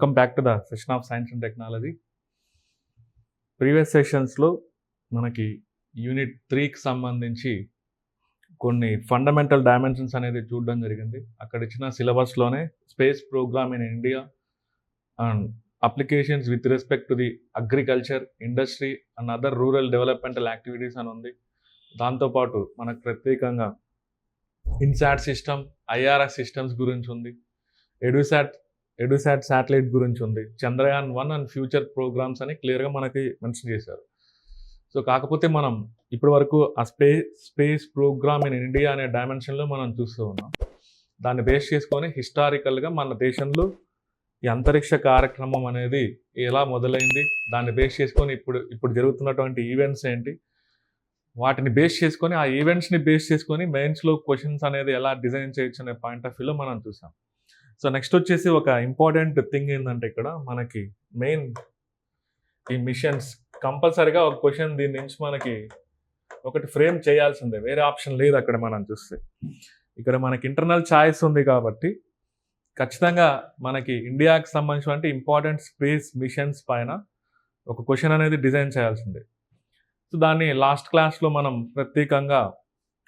Welcome back to the session of science and technology previous సెషన్స్లో మనకి unit త్రీకి సంబంధించి కొన్ని ఫండమెంటల్ డైమెన్షన్స్ అనేది చూడడం జరిగింది. అక్కడ ఇచ్చిన సిలబస్లోనే space program in India and applications with respect to the agriculture industry and other rural developmental activities అని ఉంది. దాంతోపాటు మనకు ప్రత్యేకంగా ఇన్సాట్ సిస్టమ్ ఐఆర్ఎస్ సిస్టమ్స్ గురించి ఉంది. ఎడ్యుసాట్ ఎడుసాట్ శాటిలైట్ గురించి ఉంది. Chandrayaan one and future programs అని క్లియర్గా మనకి మెన్షన్ చేశారు. సో కాకపోతే మనం ఇప్పటి వరకు ఆ space space program in India అనే డైమెన్షన్లో మనం చూస్తూ ఉన్నాం. దాన్ని బేస్ చేసుకొని హిస్టారికల్గా మన దేశంలో ఈ అంతరిక్ష కార్యక్రమం అనేది ఎలా మొదలైంది దాన్ని బేస్ చేసుకొని ఇప్పుడు ఇప్పుడు జరుగుతున్నటువంటి ఈవెంట్స్ ఏంటి వాటిని బేస్ చేసుకొని ఆ ఈవెంట్స్ని బేస్ చేసుకొని మెయిన్స్లో క్వశ్చన్స్ అనేది ఎలా డిజైన్ చేయొచ్చు అనే పాయింట్ ఆఫ్ వ్యూలో మనం చూసాం. సో నెక్స్ట్ వచ్చేసి ఒక ఇంపార్టెంట్ థింగ్ ఏంటంటే ఇక్కడ మనకి మెయిన్ ఈ మిషన్స్ కంపల్సరిగా ఒక క్వశ్చన్ దీని నుంచి మనకి ఒకటి ఫ్రేమ్ చేయాల్సిందే. వేరే ఆప్షన్ లేదు అక్కడ మనం చూస్తే. ఇక్కడ మనకి ఇంటర్నల్ ఛాయిస్ ఉంది కాబట్టి ఖచ్చితంగా మనకి ఇండియాకి సంబంధించినటువంటి ఇంపార్టెంట్ స్పేస్ మిషన్స్ పైన ఒక క్వశ్చన్ అనేది డిజైన్ చేయాల్సిందే. సో దాన్ని లాస్ట్ క్లాస్లో మనం ప్రత్యేకంగా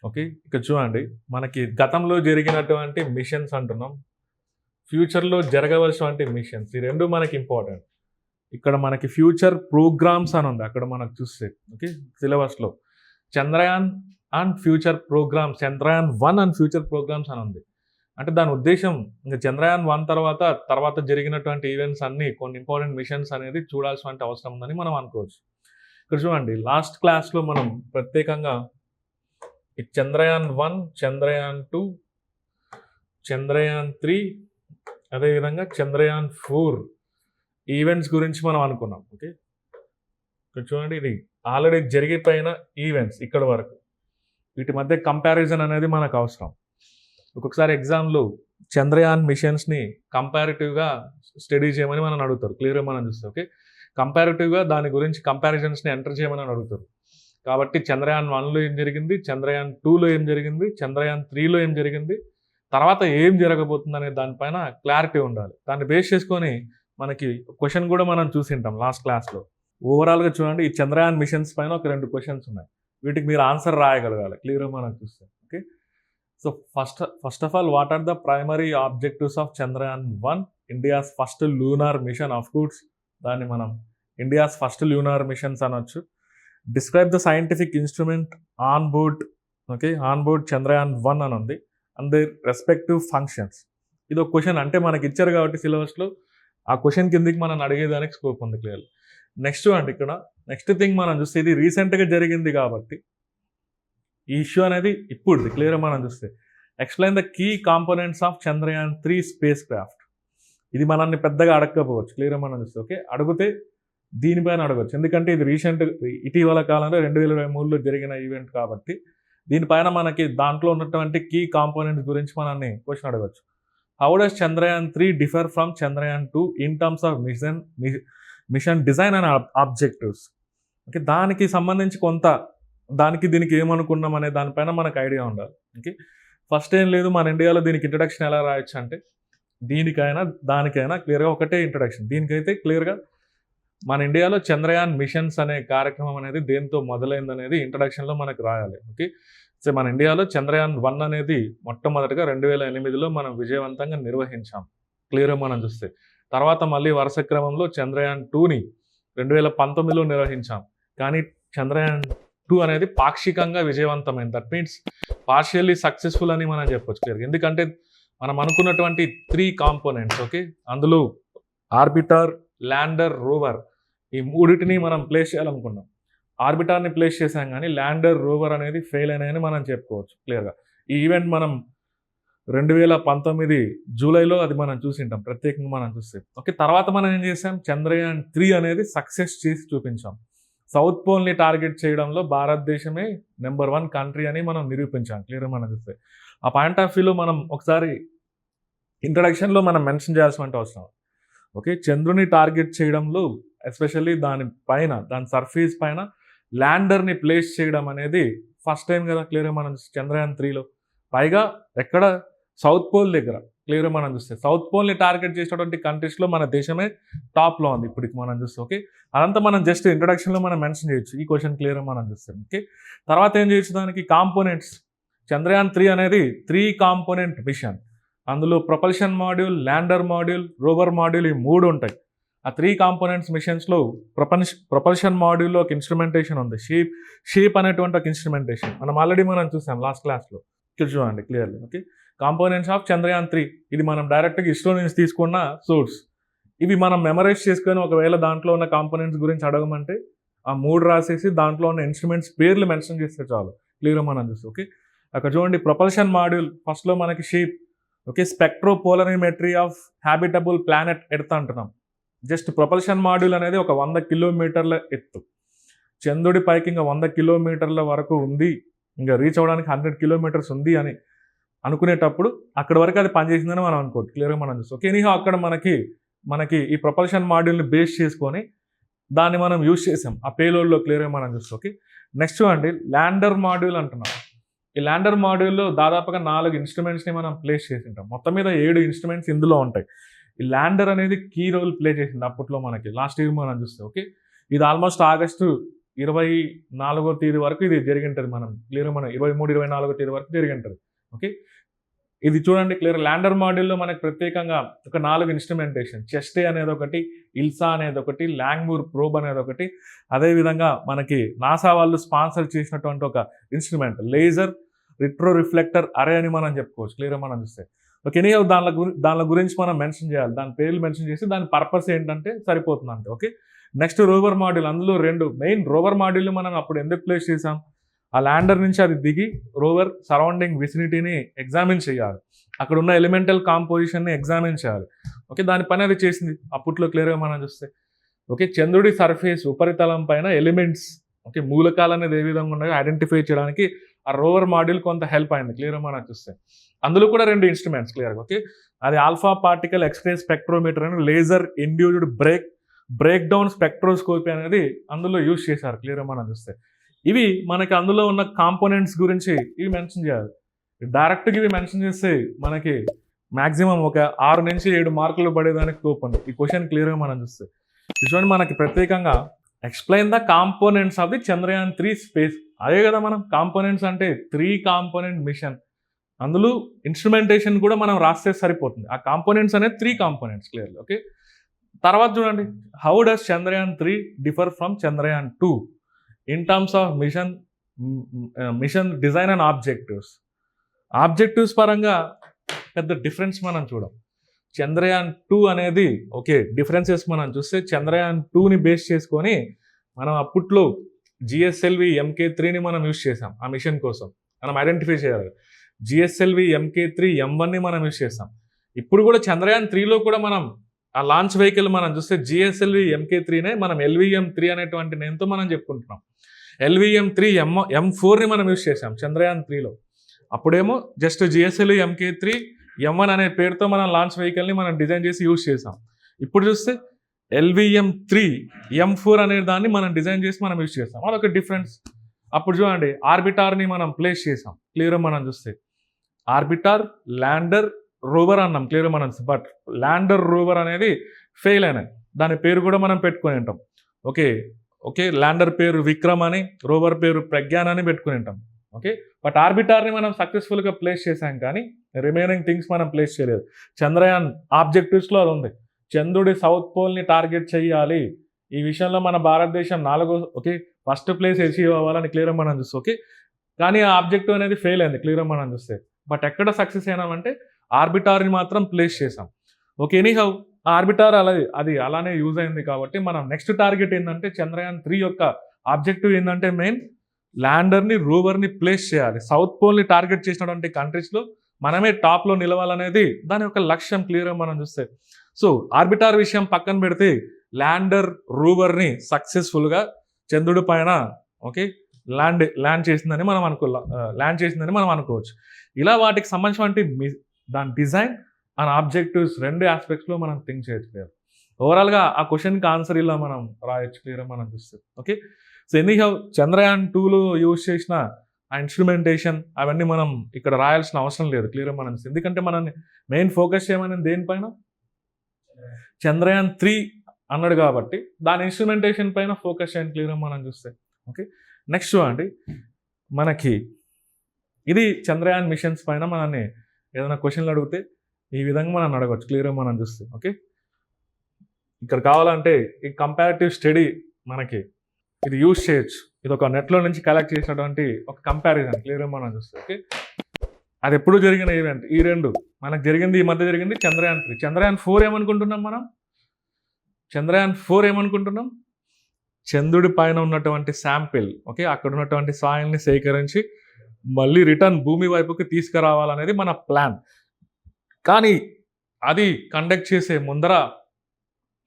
ఓకే ఇక్కడ చూడండి. మనకి గతంలో జరిగినటువంటి మిషన్స్ అంటున్నాం. ఫ్యూచర్లో జరగవలసినటువంటి మిషన్స్ ఈ రెండు మనకి ఇంపార్టెంట్ ఇక్కడ మనకి ఫ్యూచర్ ప్రోగ్రామ్స్ అని ఉంది. అక్కడ మనకు చూస్తే ఓకే సిలబస్లో Chandrayaan and future programs Chandrayaan one and future programs అని ఉంది. అంటే దాని ఉద్దేశం ఇంకా చంద్రయాన్ వన్ తర్వాత తర్వాత జరిగినటువంటి ఈవెంట్స్ అన్ని కొన్ని ఇంపార్టెంట్ మిషన్స్ అనేది చూడాల్సిన అవసరం ఉందని మనం అనుకోవచ్చు. ఇక్కడ చూడండి లాస్ట్ క్లాస్లో మనం ప్రత్యేకంగా ఈ Chandrayaan one Chandrayaan two Chandrayaan three అదేవిధంగా చంద్రయాన్ ఫోర్ ఈవెంట్స్ గురించి మనం అనుకున్నాం ఓకే? ఇక్కడ చూడండి ఇది ఆల్రెడీ జరిగిపోయిన ఈవెంట్స్ ఇక్కడ వరకు. వీటి మధ్య కంపారిజన్ అనేది మనకు అవసరం. ఒక్కొక్కసారి ఎగ్జామ్లో చంద్రయాన్ మిషన్స్ని కంపారిటివ్గా స్టడీ చేయమని మనం అడుగుతారు. క్లియర్గా మనం చూస్తాం ఓకే? కంపారిటివ్గా దాని గురించి కంపారిజన్స్ని ఎంటర్ చేయమని అడుగుతారు. కాబట్టి చంద్రయాన్ వన్లో ఏం జరిగింది? చంద్రయాన్ టూలో ఏం జరిగింది? చంద్రయాన్ త్రీలో ఏం జరిగింది? తర్వాత ఏం జరగబోతుంది అనే దానిపైన క్లారిటీ ఉండాలి. దాన్ని బేస్ చేసుకొని మనకి క్వశ్చన్ కూడా మనం చూసింటాం లాస్ట్ క్లాస్లో ఓవరాల్గా చూడండి ఈ చంద్రయాన్ మిషన్స్ పైన ఒక రెండు క్వశ్చన్స్ ఉన్నాయి. వీటికి మీరు ఆన్సర్ రాయగలగాలి క్లియర్గా మనం చూస్తే okay so first first of all what are the primary objectives of Chandrayaan one India's first lunar mission of course దాన్ని మనం ఇండియాస్ ఫస్ట్ లూనార్ మిషన్స్ అనొచ్చు. Describe the scientific instrument on board okay on board Chandrayaan one అని ఉంది. And their respective functions. ఇది ఒక question. అంటే మనకి ఇచ్చారు కాబట్టి సిలబస్లో. ఆ క్వశ్చన్ కిందకి మనం అడిగేదానికి స్కోప్ ఉంది క్లియర్ నెక్స్ట్ అండి ఇక్కడ. నెక్స్ట్ థింగ్ మనం చూస్తే ఇది రీసెంట్గా జరిగింది కాబట్టి ఈ ఇష్యూ అనేది ఇప్పుడు క్లియర్ మనం చూస్తే. Explain the key components of Chandrayaan three spacecraft ఇది మనల్ని పెద్దగా అడగకపోవచ్చు క్లియర్ మనం చూస్తే. ఓకే? అడిగితే దీనిపైన అడగవచ్చు ఎందుకంటే ఇది రీసెంట్ ఇటీవల కాలంలో రెండు వేల ఇరవై మూడులో జరిగిన ఈవెంట్ కాబట్టి దీనిపైన మనకి దాంట్లో ఉన్నటువంటి కీ కాంపోనెంట్స్ గురించి మనల్ని క్వశ్చన్ అడగచ్చు. How does Chandrayaan three differ from Chandrayaan two in terms of mission mission design and objectives okay దానికి సంబంధించి కొంత దానికి దీనికి ఏమనుకున్నాం అనే దానిపైన మనకు ఐడియా ఉండాలి. ఓకే ఫస్ట్ ఏం లేదు మన ఇండియాలో దీనికి ఇంట్రడక్షన్ ఎలా రాయొచ్చు అంటే దీనికైనా దానికైనా క్లియర్గా ఒకటే ఇంట్రడక్షన్ దీనికైతే క్లియర్గా మన ఇండియాలో చంద్రయాన్ మిషన్స్ అనే కార్యక్రమం అనేది దేంతో మొదలైంది అనేది ఇంట్రడక్షన్లో మనకు రాయాలి ఓకే సో మన ఇండియాలో చంద్రయాన్ వన్ అనేది మొట్టమొదటిగా రెండు వేల ఎనిమిదిలో మనం విజయవంతంగా నిర్వహించాం. క్లియర్గా మనం చూస్తే. తర్వాత మళ్ళీ వరుస క్రమంలో చంద్రయాన్ టూని రెండు వేల పంతొమ్మిదిలో నిర్వహించాం. కానీ చంద్రయాన్ టూ అనేది పాక్షికంగా విజయవంతమైంది. దట్ మీన్స్ పార్షియల్లీ సక్సెస్ఫుల్ అని మనం చెప్పొచ్చు క్లియర్ ఎందుకంటే మనం అనుకున్నటువంటి త్రీ కాంపోనెంట్స్ ఓకే అందులో ఆర్బిటర్ ల్యాండర్ రోవర్ ఈ మూడింటిని మనం ప్లేస్ చేయాలనుకున్నాం. ఆర్బిటార్ని ప్లేస్ చేసాం కానీ ల్యాండర్ రోవర్ అనేది ఫెయిల్ అయినాయని మనం చెప్పుకోవచ్చు. క్లియర్గా ఈ ఈవెంట్ మనం రెండు వేల పంతొమ్మిది జూలైలో అది మనం చూసింటాం. ప్రత్యేకంగా మనం చూస్తే. ఓకే తర్వాత మనం ఏం చేసాం చంద్రయాన్ త్రీ అనేది సక్సెస్ చేసి చూపించాం. సౌత్ పోల్ని టార్గెట్ చేయడంలో భారతదేశమే నెంబర్ వన్ కంట్రీ అని మనం నిరూపించాం. క్లియర్గా మనం చూస్తే. ఆ పాయింట్ ఆఫ్ వ్యూలో మనం ఒకసారి ఇంట్రడక్షన్లో మనం మెన్షన్ చేయాల్సిన అవసరం. ఓకే చంద్రుని టార్గెట్ చేయడంలో ఎస్పెషల్లీ దాని పైన దాని సర్ఫేస్ పైన ల్యాండర్ని ప్లేస్ చేయడం అనేది ఫస్ట్ టైం కదా క్లియర్గా మనం చంద్రయాన్ త్రీలో. పైగా ఎక్కడ సౌత్ పోల్ దగ్గర క్లియర్ మనం చూస్తే సౌత్ పోల్ని టార్గెట్ చేసినటువంటి కంట్రీస్లో మన దేశమే టాప్లో ఉంది ఇప్పటికి మనం చూస్తే ఓకే? అదంతా మనం జస్ట్ ఇంట్రొడక్షన్లో మనం మెన్షన్ చేయొచ్చు ఈ క్వశ్చన్ క్లియర్ మనం చూస్తాం ఓకే? తర్వాత ఏం చేయొచ్చు దానికి? కాంపోనెంట్స్. చంద్రయాన్ త్రీ అనేది త్రీ కాంపోనెంట్ మిషన్. అందులో propulsion module lander module rover module ఈ మూడు ఉంటాయి. ఆ త్రీ కాంపోనెంట్స్ మిషన్స్లో ప్రపంచ ప్రొపల్షన్ మాడ్యూల్లో ఒక ఇన్స్ట్రుమెంటేషన్ ఉంది. షీప్ షీప్ అనేటువంటి ఒక ఇన్స్ట్రుమెంటేషన్ మనం ఆల్రెడీ మనం చూసాం లాస్ట్ క్లాస్లో ఇక్కడ చూడండి clearly okay components of Chandrayaan three ఇది మనం డైరెక్ట్గా ఇస్రో నుంచి తీసుకున్న సోర్స్ ఇవి మనం మెమరైజ్ చేసుకొని ఒకవేళ దాంట్లో ఉన్న కాంపోనెంట్స్ గురించి అడగమంటే ఆ మూడు రాసేసి దాంట్లో ఉన్న ఇన్స్ట్రుమెంట్స్ పేర్లు మెన్షన్ చేస్తే చాలు. క్లియర్గా మనం చూస్తే ఓకే అక్కడ చూడండి ప్రొపల్షన్ మాడ్యూల్ ఫస్ట్లో మనకి shape okay spectropolarimetry of habitable planet ఎడతా అంటున్నాం. జస్ట్ ప్రొపల్షన్ మాడ్యూల్ అనేది ఒక వంద కిలోమీటర్ల ఎత్తు. చంద్రుడి పైకి ఇంకా వంద కిలోమీటర్ల వరకు ఉంది. ఇంకా రీచ్ అవ్వడానికి హండ్రెడ్ కిలోమీటర్స్ ఉంది అని అనుకునేటప్పుడు అక్కడ వరకు అది పనిచేసిందని మనం అనుకోవచ్చు. క్లియర్గా మనం చూస్తాం. ఓకే ఎనీహో అక్కడ మనకి మనకి ఈ ప్రొపల్షన్ మాడ్యూల్ని బేస్ చేసుకొని దాన్ని మనం యూజ్ చేసాం. ఆ పేలోడ్లో క్లియర్గా మనం చూస్తాం. ఓకే నెక్స్ట్ చూడండి. ల్యాండర్ మాడ్యూల్ అంటున్నాం. ఈ ల్యాండర్ మాడ్యూల్లో దాదాపుగా నాలుగు ఇన్స్ట్రుమెంట్స్ని మనం ప్లేస్ చేసి ఉంటాం. మొత్తం మీద ఏడు ఇన్స్ట్రుమెంట్స్ ఇందులో ఉంటాయి. ఈ ల్యాండర్ అనేది కీ రోల్ ప్లే చేసింది అప్పట్లో మనకి. లాస్ట్ ఇయర్ మనం చూస్తే ఓకే? ఇది ఆల్మోస్ట్ ఆగస్టు ఇరవై నాలుగో తేదీ వరకు ఇది జరిగింటుంది మనం. క్లియర్ మనం ఇరవై మూడు ఇరవై నాలుగో తేదీ వరకు జరిగింటుంది ఓకే? ఇది చూడండి క్లియర్ ల్యాండర్ మాడ్యూల్లో మనకి ప్రత్యేకంగా ఒక నాలుగు ఇన్స్ట్రుమెంటేషన్. చెస్టే అనేది ఒకటి ఇల్సా అనేది ఒకటి లాంగ్మూర్ ప్రోబ్ అనేది ఒకటి. అదేవిధంగా మనకి నాసా వాళ్ళు స్పాన్సర్ చేసినటువంటి ఒక ఇన్స్ట్రుమెంట్ లేజర్ రిట్రో రిఫ్లెక్టర్ అరే అని మనం చెప్పుకోవచ్చు. క్లియర్ మనం చూస్తే. ఓకే ఎనీ దాని గురి దాని గురించి మనం మెన్షన్ చేయాలి. దాని పేర్లు మెన్షన్ చేసి దాని పర్పస్ ఏంటంటే సరిపోతుంది అంతే ఓకే? నెక్స్ట్ రోవర్ మాడ్యూల్ అందులో రెండు మెయిన్ రోవర్ మాడ్యూల్ మనం అప్పుడు ఎందుకు ప్లేస్ చేసాం ఆ ల్యాండర్ నుంచి అది దిగి రోవర్ సరౌండింగ్ విసినిటీని ఎగ్జామిన్ చేయాలి. అక్కడ ఉన్న ఎలిమెంటల్ కాంపోజిషన్ని ఎగ్జామిన్ చేయాలి. ఓకే? దాని పని అది చేసింది. అప్పట్లో క్లియర్గా మనం చూస్తే. ఓకే? చంద్రుడి సర్ఫేస్ ఉపరితలం పైన ఎలిమెంట్స్ ఓకే? మూలకాలు అనేది ఏ విధంగా ఉన్నాయో ఐడెంటిఫై చేయడానికి ఆ రోవర్ మాడ్యూల్ కొంత హెల్ప్ అయింది. క్లియర్గా మనం చూస్తే. అందులో కూడా రెండు ఇన్స్ట్రుమెంట్స్ క్లియర్గా ఓకే అది ఆల్ఫా పార్టికల్ ఎక్స్రే స్పెక్ట్రోమీటర్ అని laser induced break break down spectroscopy అనేది అందులో యూజ్ చేశారు క్లియర్గా మనం చూస్తే. ఇవి మనకి అందులో ఉన్న కాంపోనెంట్స్ గురించి ఇవి మెన్షన్ చేయాలి. డైరెక్ట్గా ఇవి మెన్షన్ చేస్తే మనకి మ్యాక్సిమం ఒక ఆరు నుంచి ఏడు మార్కులు పడేదానికి కోపం ఈ క్వశ్చన్ క్లియర్గా మనం చూస్తే. చూడండి మనకి ప్రత్యేకంగా explain the components of the Chandrayaan three space అదే కదా మనం కాంపోనెంట్స్ అంటే త్రీ కాంపోనెంట్ మిషన్ అందులో ఇన్స్ట్రుమెంటేషన్ కూడా మనం రాస్తే సరిపోతుంది. ఆ కాంపోనెంట్స్ అనేది త్రీ కాంపోనెంట్స్ క్లియర్లీ ఓకే తర్వాత చూడండి how does Chandrayaan three differ from Chandrayaan two in terms of mission mission design and objectives objectives పరంగా పెద్ద డిఫరెన్స్ మనం చూడం. చంద్రయాన్ టూ అనేది ఓకే డిఫరెన్సెస్ మనం చూస్తే చంద్రయాన్ టూని బేస్ చేసుకొని మనం అప్పట్లో జిఎస్ఎల్వి ఎంకే త్రీని మనం యూస్ చేసాం ఆ మిషన్ కోసం. మనం ఐడెంటిఫై చేయాలి. జిఎస్ఎల్వి ఎంకే త్రీ ఎం వన్ని మనం యూస్ చేస్తాం ఇప్పుడు కూడా చంద్రయాన్ త్రీలో కూడా మనం ఆ లాంచ్ వెహికల్ మనం చూస్తే జిఎస్ఎల్వి ఎంకే త్రీనే మనం ఎల్విఎం త్రీ అనేటువంటి నేమ్తో మనం చెప్పుకుంటున్నాం. ఎల్విఎం త్రీ ఎం ఎం ఫోర్ని మనం యూస్ చేసాం చంద్రయాన్ త్రీలో అప్పుడేమో just GSLV MK three M one అనే పేరుతో మనం లాంచ్ వెహికల్ని మనం డిజైన్ చేసి యూస్ చేసాం. ఇప్పుడు చూస్తే ఎల్విఎం త్రీ ఎం ఫోర్ అనే దాన్ని మనం డిజైన్ చేసి మనం యూస్ చేస్తాం అదొక డిఫరెన్స్ అప్పుడు చూడండి ఆర్బిటార్ని మనం ప్లేస్ చేసాం. క్లియర్ మనం చూస్తే. ఆర్బిటార్ ల్యాండర్ రోవర్ అన్నాం. క్లియర్ మనం బట్ ల్యాండర్ రోవర్ అనేది ఫెయిల్ అయినాయి. దాని పేరు కూడా మనం పెట్టుకుని ఉంటాం. ఓకే. ఓకే ల్యాండర్ పేరు విక్రమ్ అని రోవర్ పేరు ప్రజ్ఞాన్ అని పెట్టుకుని ఉంటాం. ఓకే. బట్ ఆర్బిటార్ని మనం సక్సెస్ఫుల్గా ప్లేస్ చేసాం కానీ రిమైనింగ్ థింగ్స్ మనం ప్లేస్ చేయలేదు. చంద్రయాన్ ఆబ్జెక్టివ్స్లో అది ఉంది. చంద్రుడి సౌత్ పోల్ని టార్గెట్ చేయాలి. ఈ విషయంలో మన భారతదేశం నాలుగో ఓకే ఫస్ట్ ప్లేస్ అచీవ్ అవ్వాలని క్లియర్ మనం చూస్తే. ఓకే. కానీ ఆ ఆబ్జెక్టివ్ అనేది ఫెయిల్ అయింది క్లియర్ మనం చూస్తే. బట్ ఎక్కడ సక్సెస్ అయినామంటే ఆర్బిటార్ని మాత్రం ప్లేస్ చేసాం ఓకే ఎనీహౌ ఆర్బిటార్ అలా అది అలానే యూజ్ అయింది కాబట్టి మనం నెక్స్ట్ టార్గెట్ ఏంటంటే చంద్రయాన్ త్రీ యొక్క ఆబ్జెక్టివ్ ఏంటంటే మెయిన్ ల్యాండర్ని రూవర్ని ప్లేస్ చేయాలి. సౌత్ పోల్ని టార్గెట్ చేసినటువంటి కంట్రీస్లో మనమే టాప్లో నిలవాలనేది దాని యొక్క లక్ష్యం క్లియర్గా మనం చూస్తే. సో ఆర్బిటార్ విషయం పక్కన పెడితే ల్యాండర్ రూవర్ని సక్సెస్ఫుల్గా చంద్రుడి పైన ఓకే ల్యాండ్ ల్యాండ్ చేసిందని మనం అనుకో ల్యాండ్ చేసిందని మనం అనుకోవచ్చు. ఇలా వాటికి సంబంధించినటువంటి మీ- దాని డిజైన్ అండ్ ఆబ్జెక్టివ్స్ రెండు ఆస్పెక్ట్స్లో మనం థింక్ చేయొచ్చు. క్లియర్ ఓవరాల్గా ఆ క్వశ్చన్కి ఆన్సర్ ఇలా మనం రాయొచ్చు క్లియర్ మనం చూస్తే. Okay so anyhow Chandrayaan టూలో యూజ్ చేసిన ఆ ఇన్స్ట్రుమెంటేషన్ అవన్నీ మనం ఇక్కడ రాయాల్సిన అవసరం లేదు క్లియర్ మనం ఎందుకంటే మనం మెయిన్ ఫోకస్ చేయమని దేనిపైన? చంద్రయాన్ త్రీ అన్నాడు కాబట్టి దాని ఇన్స్ట్రుమెంటేషన్ పైన ఫోకస్ చేయండి క్లియర్ మనం చూస్తే. ఓకే నెక్స్ట్ చూడండి. మనకి ఇది చంద్రయాన్ మిషన్స్ పైన మనల్ని ఏదైనా క్వశ్చన్లు అడిగితే ఈ విధంగా మనం అడగవచ్చు క్లియర్గా మనం చూస్తే ఓకే ఇక్కడ కావాలంటే ఈ కంపారిటివ్ స్టడీ మనకి ఇది యూజ్ చేయొచ్చు. ఇది ఒక నెట్లో నుంచి కలెక్ట్ చేసినటువంటి ఒక కంపారిజన్ క్లియర్గా మనం చూస్తే ఓకే అది ఎప్పుడు జరిగిన ఈవెంట్ ఈ రెండు. మనకు జరిగింది ఈ మధ్య జరిగింది చంద్రయాన్ త్రీ చంద్రయాన్ ఫోర్ ఏమనుకుంటున్నాం మనం? చంద్రయాన్ ఫోర్ ఏమనుకుంటున్నాం? చంద్రుడి పైన ఉన్నటువంటి శాంపిల్ ఓకే అక్కడ ఉన్నటువంటి సాయిల్ని సేకరించి మళ్ళీ రిటర్న్ భూమి వైపుకి తీసుకురావాలనేది మన ప్లాన్. కానీ అది కండక్ట్ చేసే ముందర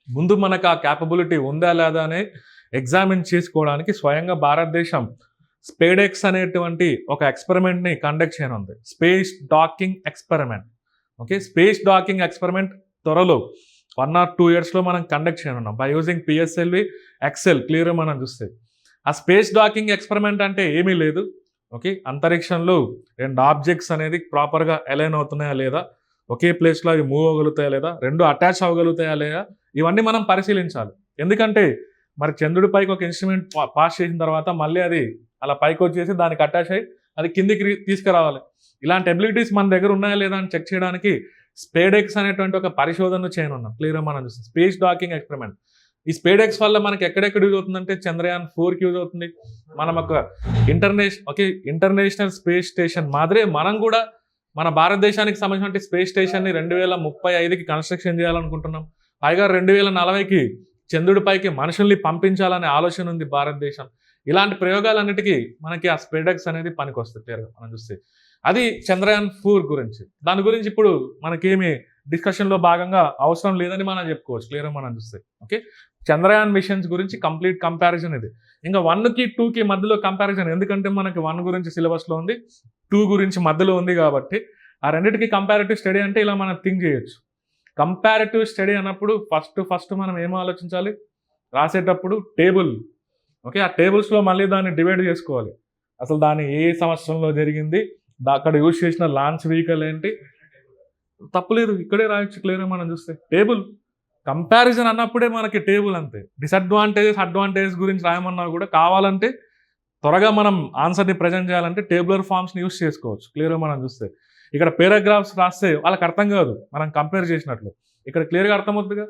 ముందు మనకు ఆ క్యాపబిలిటీ ఉందా లేదా అని ఎగ్జామిన్ చేసుకోవడానికి స్వయంగా భారతదేశం స్పేడెక్స్ అనేటువంటి ఒక ఎక్స్పెరిమెంట్ని కండక్ట్ చేయనుంది. Space docking experiment. Okay? Space docking experiment త్వరలో వన్ ఆర్ టూ ఇయర్స్లో మనం conduct చేయనున్నాం. By using PSLV XL clear మనం చూస్తే. ఆ స్పేస్ డాకింగ్ ఎక్స్పెరిమెంట్ అంటే ఏమీ లేదు. ఓకే? అంతరిక్షంలో రెండు ఆబ్జెక్ట్స్ అనేది ప్రాపర్గా అలైన్ అవుతున్నాయా లేదా? ఒకే ప్లేస్లో అవి మూవ్ అవ్వగలుగుతాయా లేదా? రెండు అటాచ్ అవ్వగలుగుతాయా లేదా? ఇవన్నీ మనం పరిశీలించాలి. ఎందుకంటే మరి చంద్రుడి పైకి ఒక ఇన్స్ట్రుమెంట్ పాస్ చేసిన తర్వాత మళ్ళీ అది అలా పైకి వచ్చేసి దానికి అటాచ్ అయ్యి అది కిందికి తీసుకురావాలి. ఇలాంటి ఎబిలిటీస్ మన దగ్గర ఉన్నాయా లేదా అని చెక్ చేయడానికి స్పేడెక్స్ అనేటువంటి ఒక పరిశోధన చేయనున్నాం. క్లియర్గా మనం చూస్తాం స్పేస్ డాకింగ్ ఎక్స్పెరిమెంట్. ఈ స్పేడెక్స్ వల్ల మనకి ఎక్కడెక్కడ యూజ్ అవుతుందంటే చంద్రయాన్ ఫోర్కి యూజ్ అవుతుంది. మనం ఒక international okay international space station మాదిరే మనం కూడా మన భారతదేశానికి సంబంధించిన స్పేస్ స్టేషన్ని రెండు వేల ముప్పై ఐదుకి కన్స్ట్రక్షన్ చేయాలనుకుంటున్నాం. పైగా రెండు వేల నలభైకి చంద్రుడిపైకి మనుషుల్ని పంపించాలనే ఆలోచన ఉంది భారతదేశం. ఇలాంటి ప్రయోగాలన్నిటికీ మనకి ఆ స్పేడెక్స్ అనేది పనికొస్తుంది క్లియర్గా మనం చూస్తే. అది చంద్రయాన్ ఫోర్ గురించి. దాని గురించి ఇప్పుడు మనకేమి డిస్కషన్లో భాగంగా అవసరం లేదని మనం చెప్పుకోవచ్చు. క్లియర్గా మనం చూస్తే. ఓకే? చంద్రయాన్ మిషన్స్ గురించి కంప్లీట్ కంపారిజన్ ఇది. ఇంకా వన్కి టూకి మధ్యలో కంపారిజన్ ఎందుకంటే మనకి వన్ గురించి సిలబస్లో ఉంది టూ గురించి మధ్యలో ఉంది కాబట్టి ఆ రెండింటికి కంపారిటివ్ స్టడీ అంటే ఇలా మనం థింక్ చేయొచ్చు. కంపారిటివ్ స్టడీ అన్నప్పుడు ఫస్ట్ ఫస్ట్ మనం ఏం ఆలోచించాలి? రాసేటప్పుడు టేబుల్. ఓకే ఆ టేబుల్స్లో మళ్ళీ దాన్ని డివైడ్ చేసుకోవాలి. అసలు దాని ఏ సంవత్సరంలో జరిగింది? అక్కడ యూజ్ చేసిన లాంచ్ వెహికల్ ఏంటి? తప్పులేదు ఇక్కడే రాయొచ్చు క్లియర్గా మనం చూస్తే. టేబుల్ కంపారిజన్ అన్నప్పుడే మనకి టేబుల్ అంతే. డిసడ్వాంటేజెస్ అడ్వాంటేజెస్ గురించి రాయమన్నా కూడా కావాలంటే త్వరగా మనం ఆన్సర్ని ప్రజెంట్ చేయాలంటే టేబులర్ ఫామ్స్ని యూస్ చేసుకోవచ్చు. క్లియర్గా మనం చూస్తే. ఇక్కడ పేరాగ్రాఫ్స్ రాస్తే వాళ్ళకి అర్థం కాదు. మనం కంపేర్ చేసినట్లు. ఇక్కడ క్లియర్గా అర్థమవుతుందిగా?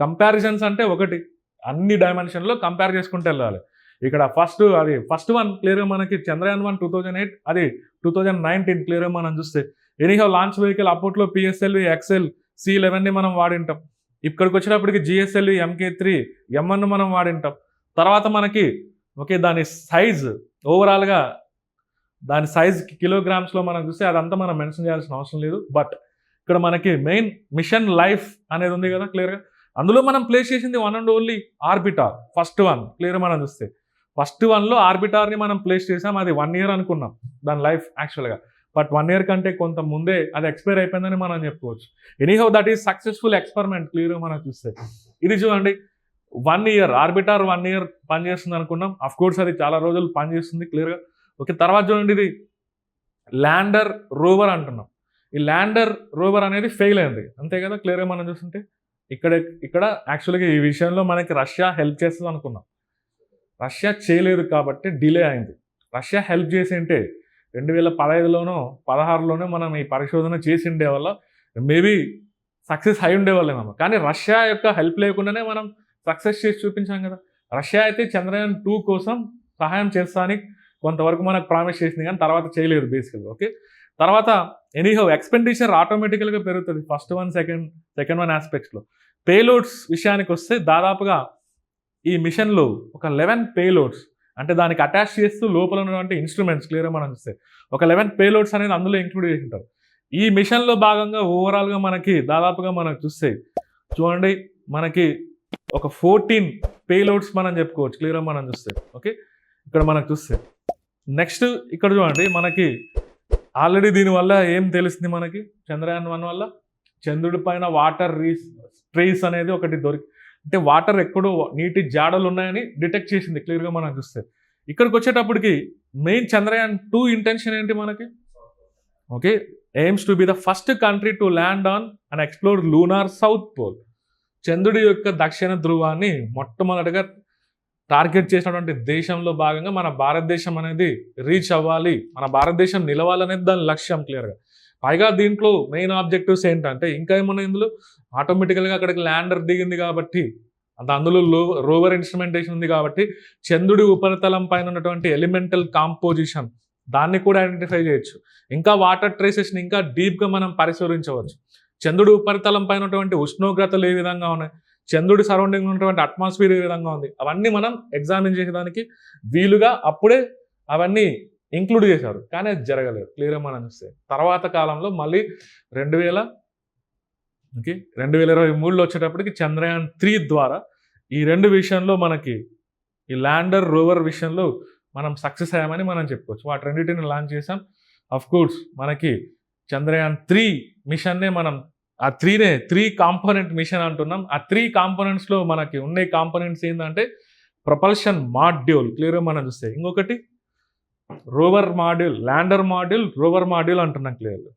కంపారిజన్స్ అంటే ఒకటి. అన్ని డైమెన్షన్లో కంపేర్ చేసుకుంటూ వెళ్ళాలి. ఇక్కడ ఫస్ట్ అది ఫస్ట్ వన్ క్లియర్గా మనకి Chandrayaan one two thousand eight అది టూ థౌజండ్ నైన్టీన్ క్లియర్గా మనం చూస్తే. ఎనీహో లాంచ్ వెహికల్ అప్పట్లో పిఎస్ఎల్వి ఎక్సెల్ సి లెవెన్ని మనం వాడింటాం. ఇక్కడికి వచ్చినప్పటికి జిఎస్ఎల్ ఎంకే త్రీ ఎంఎన్ మనం వాడింటాం. తర్వాత మనకి ఓకే దాని సైజ్ ఓవరాల్గా దాని సైజ్ కిలోగ్రామ్స్లో మనం చూస్తే అదంతా మనం మెన్షన్ చేయాల్సిన అవసరం లేదు. బట్ ఇక్కడ మనకి మెయిన్ మిషన్ లైఫ్ అనేది ఉంది కదా క్లియర్గా అందులో మనం ప్లేస్ చేసింది one and only orbiter first one clear మనం చూస్తే. ఫస్ట్ వన్లో ఆర్బిటార్ని మనం ప్లేస్ చేసాం అది వన్ ఇయర్ అనుకున్నాం దాని లైఫ్ యాక్చువల్గా బట్ వన్ ఇయర్ కంటే కొంత ముందే అది ఎక్స్పైర్ అయిపోయిందని మనం చెప్పుకోవచ్చు. Anyhow that is successful experiment క్లియర్గా మనం చూస్తే. ఇది చూడండి. One year orbiter one year పనిచేస్తుంది అనుకున్నాం. అఫ్ కోర్స్ అది చాలా రోజులు పనిచేస్తుంది క్లియర్గా ఓకే తర్వాత చూడండి ఇది. ల్యాండర్ రోవర్ అంటున్నాం. ఈ ల్యాండర్ రోవర్ అనేది ఫెయిల్ అయింది. అంతే కదా క్లియర్గా మనం చూస్తుంటే? ఇక్కడ ఇక్కడ యాక్చువల్గా ఈ విషయంలో మనకి రష్యా హెల్ప్ చేస్తుంది అనుకున్నాం. రష్యా చేయలేదు కాబట్టి డిలే అయింది. రష్యా హెల్ప్ చేసి అంటే రెండు వేల పదహైదులోనో పదహారులోనో మనం ఈ పరిశోధన చేసి ఉండే వల్ల మేబీ సక్సెస్ అయి ఉండేవాళ్ళేమో కానీ రష్యా యొక్క హెల్ప్ లేకుండానే మనం సక్సెస్ చేసి చూపించాం కదా. రష్యా అయితే చంద్రయాన్ టూ కోసం సహాయం చేస్తానికి కొంతవరకు మనకు ప్రామిస్ చేసింది కానీ తర్వాత చేయలేదు బేసికల్గా ఓకే? తర్వాత ఎనీహౌ ఎక్స్పెండిచర్ ఆటోమేటికల్గా పెరుగుతుంది first one second second one ఆస్పెక్ట్స్లో. Payloads విషయానికి వస్తే దాదాపుగా ఈ మిషన్లో ఒక లెవెన్ పేలోడ్స్ అంటే దానికి అటాచ్ చేస్తూ లోపల ఉన్నటువంటి ఇన్స్ట్రుమెంట్స్ క్లియర్గా మనం చూస్తే. ఒక లెవెన్ పేలోడ్స్ అనేది అందులో ఇంక్లూడ్ చేసి ఉంటారు. ఈ మిషన్లో భాగంగా ఓవరాల్గా మనకి దాదాపుగా మనకు చూస్తే చూడండి మనకి ఒక ఫోర్టీన్ పేలోడ్స్ మనం చెప్పుకోవచ్చు క్లియర్గా మనం చూస్తే. ఓకే ఇక్కడ మనకు చూస్తే. నెక్స్ట్ ఇక్కడ చూడండి మనకి ఆల్రెడీ దీనివల్ల ఏం తెలుస్తుంది మనకి? చంద్రయాన్ వన్ వల్ల చంద్రుడి పైన వాటర్ రీస్ ట్రీస్ అనేది ఒకటి దొరికి అంటే వాటర్ ఎక్కడో నీటి జాడలు ఉన్నాయని డిటెక్ట్ చేసింది క్లియర్గా మనం చూస్తే. ఇక్కడికి వచ్చేటప్పటికి మెయిన్ చంద్రయాన్ టూ ఇంటెన్షన్ ఏంటి మనకి? Okay aims to be the first country to land on and explore lunar south pole చంద్రుడి యొక్క దక్షిణ ధ్రువాన్ని మొట్టమొదటిగా టార్గెట్ చేసినటువంటి దేశంలో భాగంగా మన భారతదేశం అనేది రీచ్ అవ్వాలి. మన భారతదేశం నిలవాలనేది దాని లక్ష్యం క్లియర్గా పైగా దీంట్లో మెయిన్ ఆబ్జెక్టివ్స్ ఏంటంటే ఇంకా ఏమన్నా ఇందులో? ఆటోమేటికల్గా అక్కడికి ల్యాండర్ దిగింది కాబట్టి అంత అందులో లో రోవర్ ఇన్స్ట్రుమెంటేషన్ ఉంది కాబట్టి చంద్రుడి ఉపరితలం పైన ఉన్నటువంటి ఎలిమెంటల్ కాంపోజిషన్ దాన్ని కూడా ఐడెంటిఫై చేయొచ్చు. ఇంకా వాటర్ ట్రేసెస్ని ఇంకా డీప్గా మనం పరిశోధించవచ్చు. చంద్రుడి ఉపరితలం పైన ఉన్నటువంటి ఉష్ణోగ్రతలు ఏ విధంగా ఉన్నాయి? చంద్రుడి సరౌండింగ్ ఉన్నటువంటి అట్మాస్ఫియర్ ఏ విధంగా ఉంది? అవన్నీ మనం ఎగ్జామిన్ చేసేదానికి వీలుగా అప్పుడే అవన్నీ ఇంక్లూడ్ చేశారు కానీ అది జరగలేదు క్లియర్ మనం చూస్తే తర్వాత కాలంలో మళ్ళీ రెండు వేల ఓకే రెండు వేల ఇరవై మూడులో వచ్చేటప్పటికి చంద్రయాన్ త్రీ ద్వారా ఈ రెండు విషయంలో మనకి ఈ ల్యాండర్ రోవర్ విషయంలో మనం సక్సెస్ అయ్యామని మనం చెప్పుకోవచ్చు. వాటి రెండింటిని లాంచ్ చేసాం అఫ్ కోర్స్ మనకి చంద్రయాన్ త్రీ మిషన్నే మనం ఆ త్రీనే త్రీ కాంపోనెంట్ మిషన్ అంటున్నాం. ఆ త్రీ కాంపోనెంట్స్లో మనకి ఉండే కాంపోనెంట్స్ ఏంటంటే ప్రపల్షన్ మాడ్యూల్ క్లియర్గా మనం చూస్తే. ఇంకొకటి rover module lander module rover module అంటున్నాం క్లియర్గా